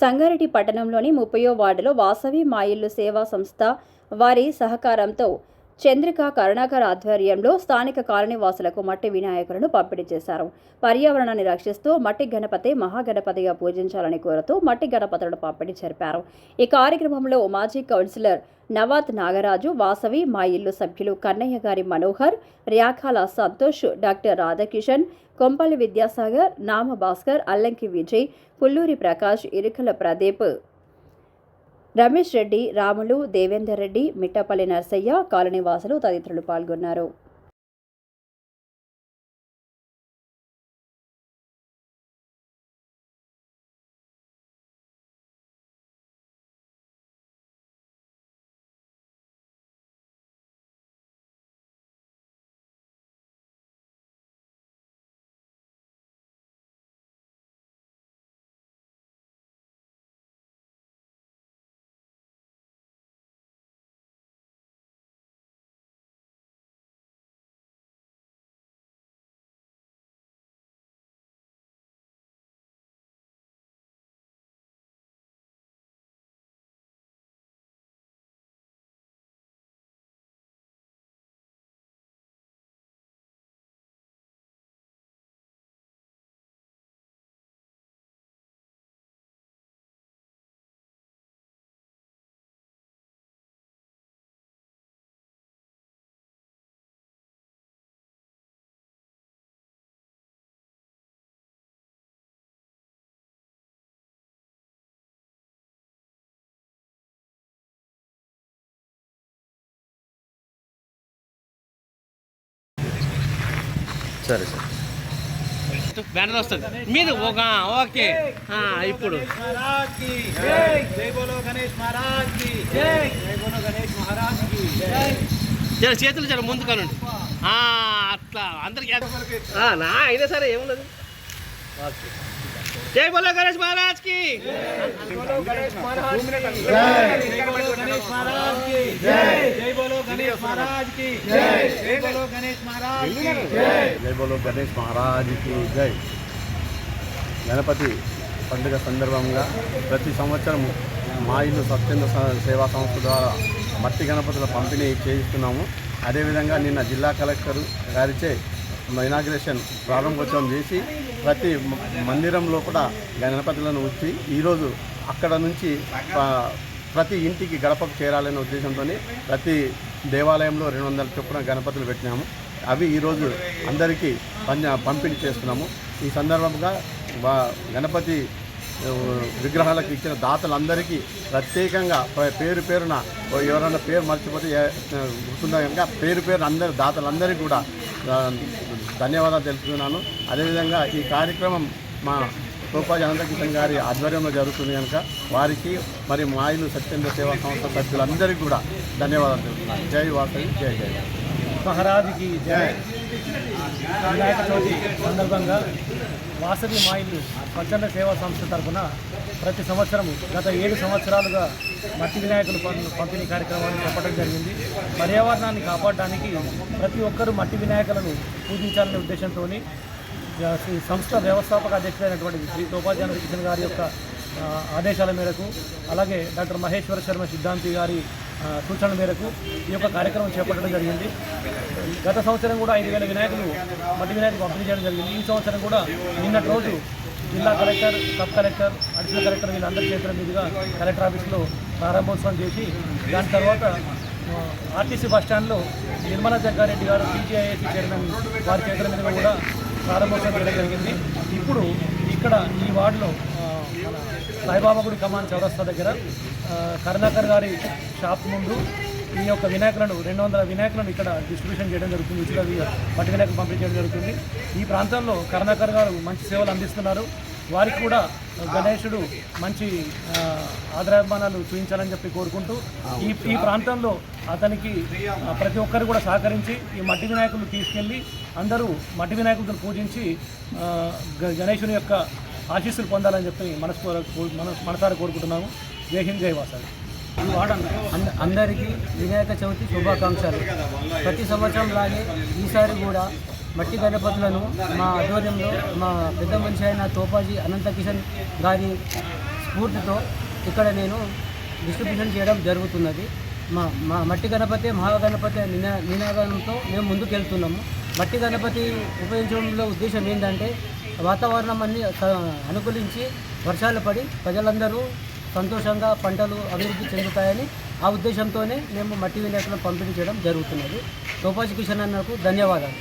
సంగారెడ్డి పట్టణంలోని ముప్పయో వార్డులో వాసవి మాయిల్లు సేవా సంస్థ వారి సహకారంతో చంద్రిక కరుణాకర్ ఆధ్వర్యంలో స్థానిక కాలనీవాసులకు మట్టి వినాయకులను పంపిణీ చేశారు. పర్యావరణాన్ని రక్షిస్తూ మట్టి గణపతి మహాగణపతిగా పూజించాలని కోరుతూ మట్టి గణపతులను పంపిణీ జరిపారు. ఈ కార్యక్రమంలో మాజీ కౌన్సిలర్ నవాత్ నాగరాజు వాసవి మా ఇల్లు సభ్యులు కన్నయ్య గారి మనోహర్ ర్యాఖాల సంతోష్ డాక్టర్ రాధాకిషన్ కొంపల్లి విద్యాసాగర్ నామ భాస్కర్ అల్లంకి విజయ్ పుల్లూరి ప్రకాష్ ఇరుకల ప్రదీప్. రమేష్ రెడ్డి రాములు దేవేందర్ రెడ్డి మిట్టపల్లి నర్సయ్య కాలనీవాసులు తదితరులు పాల్గొన్నారు. సరే సార్. బ్యానర్ వస్తుంది. మీరు ఒక ఓకే. ఇప్పుడు. జర చేతులు చాలా ముందు కనండి అట్లా. అందరికి నా అయినా సరే ఏమున్నది ఓకే. जय బోలో గణేష్ మహారాజ్కి జై బోలో గణేష్ మహారాజ్కి జై జై బోలో గణేష్ మహారాజ్కి గణపతి పండుగ సందర్భంగా ప్రతి సంవత్సరం మా ఇల్లు స్వచ్ఛంద సేవా సంస్థ ద్వారా మట్టి గణపతుల పంపిణీ చేయిస్తున్నాము. అదేవిధంగా నిన్న జిల్లా కలెక్టర్ గారిచే ఇనాగ్రేషన్ ప్రారంభోత్సవం చేసి ప్రతి మందిరంలో కూడా గణపతులను ఉంచి ఈరోజు అక్కడ నుంచి ప్రతి ఇంటికి గడపకు చేరాలనే ఉద్దేశంతో ప్రతి దేవాలయంలో రెండు వందల చొప్పున గణపతులు పెట్టినాము. అవి ఈరోజు అందరికీ పంజ పంపిణీ చేస్తున్నాము. ఈ సందర్భంగా వా- గణపతి విగ్రహాలకు ఇచ్చిన దాతలందరికీ ప్రత్యేకంగా పేరు పేరున ఎవరైనా పేరు మర్చిపోతే గుర్తుందా కనుక పేరు పేరు అందరి దాతలందరికీ కూడా ధన్యవాదాలు తెలుపుతున్నాను. అదేవిధంగా ఈ కార్యక్రమం మా తోపాజీ అనంతకృష్ణ గారి ఆధ్వర్యంలో జరుగుతుంది కనుక వారికి మరి మాయిలు సత్యేంద్ర సేవా సంస్థ సభ్యులందరికీ కూడా ధన్యవాదాలు తెలుపుతున్నాను. జై వాసవి జై జై. మహారాజుకి జై. వినాయక చవితి సందర్భంగా వాసవి మాయిలు స్వచ్ఛంద సేవా సంస్థ తరఫున ప్రతి సంవత్సరం గత ఏడు సంవత్సరాలుగా మట్టి వినాయకులు పంపిణీ కార్యక్రమాన్ని చెప్పడం జరిగింది. పర్యావరణాన్ని కాపాడడానికి ప్రతి ఒక్కరూ మట్టి వినాయకులను పూజించాలనే ఉద్దేశంతో సంస్థ వ్యవస్థాపక అధ్యక్షుడైనటువంటి శ్రీ తోపాధ్యాయ కిషన్ గారి యొక్క ఆదేశాల మేరకు అలాగే డాక్టర్ మహేశ్వర శర్మ సిద్ధాంతి గారి ఆ, సూచనల మేరకు ఈ యొక్క కార్యక్రమం చేపట్టడం జరిగింది. గత సంవత్సరం కూడా ఐదు వేల వినాయకులు మట్టి వినాయకులు పంపిణీ చేయడం జరిగింది. ఈ సంవత్సరం కూడా నిన్నటి రోజు జిల్లా collector sub collector additional collector వీళ్ళందరి చేతుల మీదుగా కలెక్టర్ ఆఫీస్లో ప్రారంభోత్సవం చేసి దాని తర్వాత ఆర్టీసీ బస్ స్టాండ్లో నిర్మలా జగ్గారెడ్డి గారు టీజీఐఏసీ చైర్మన్ వారి చేతుల మీద కూడా ప్రారంభోత్సవం చేయడం జరిగింది. ఇప్పుడు ఇక్కడ ఈ వార్డులో సాయిబాబా గుడి కమాన్ చౌరస్తా దగ్గర కరుణాకర్ గారి షాప్ ముందు ఈ యొక్క వినాయకులను రెండు వందల వినాయకులను ఇక్కడ డిస్ట్రిబ్యూషన్ చేయడం జరుగుతుంది ఉచిత పట్టు వినాయకులు పంపిణీ చేయడం జరుగుతుంది. ఈ ప్రాంతంలో కరుణాకర్ గారు మంచి సేవలు అందిస్తున్నారు. వారికి కూడా గణేశుడు మంచి ఆదరాభిమానాలు చూపించాలని చెప్పి కోరుకుంటూ ఈ ఈ ప్రాంతంలో అతనికి ప్రతి ఒక్కరు కూడా సహకరించి ఈ మట్టి వినాయకులు తీసుకెళ్ళి అందరూ మట్టి వినాయకులను పూజించి గణేశుని యొక్క ఆశీస్సులు పొందాలని చెప్పి మనస్ఫూర మన మనసారి కోరుకుంటున్నాము. జై హింద్ జై వాసాలు అంద- అందరికీ వినాయక చవితి శుభాకాంక్షలు. ప్రతి సంవత్సరం లాగే ఈసారి కూడా మట్టి గణపతులను మా ఆధ్వర్యంలో మా పెద్ద మనిషి అయిన తోపాజీ అనంత కిషన్ గారి స్ఫూర్తితో ఇక్కడ నేను డిస్ట్రిబ్యూషన్ చేయడం జరుగుతున్నది. మా మా మట్టి గణపతి మహాగణపతి నినా నినాదంతో మేము ముందుకు వెళ్తున్నాము మట్టి గణపతి ఉపయోగించడంలో ఉద్దేశం ఏంటంటే వాతావరణం అన్ని అనుకూలించి వర్షాలు పడి ప్రజలందరూ సంతోషంగా పంటలు అభివృద్ధి చెందుతాయని ఆ ఉద్దేశంతోనే మేము మట్టి వినాయకులను పంపిణీ చేయడం జరుగుతున్నది. సోపాజి కిషన్ అన్నకు ధన్యవాదాలు.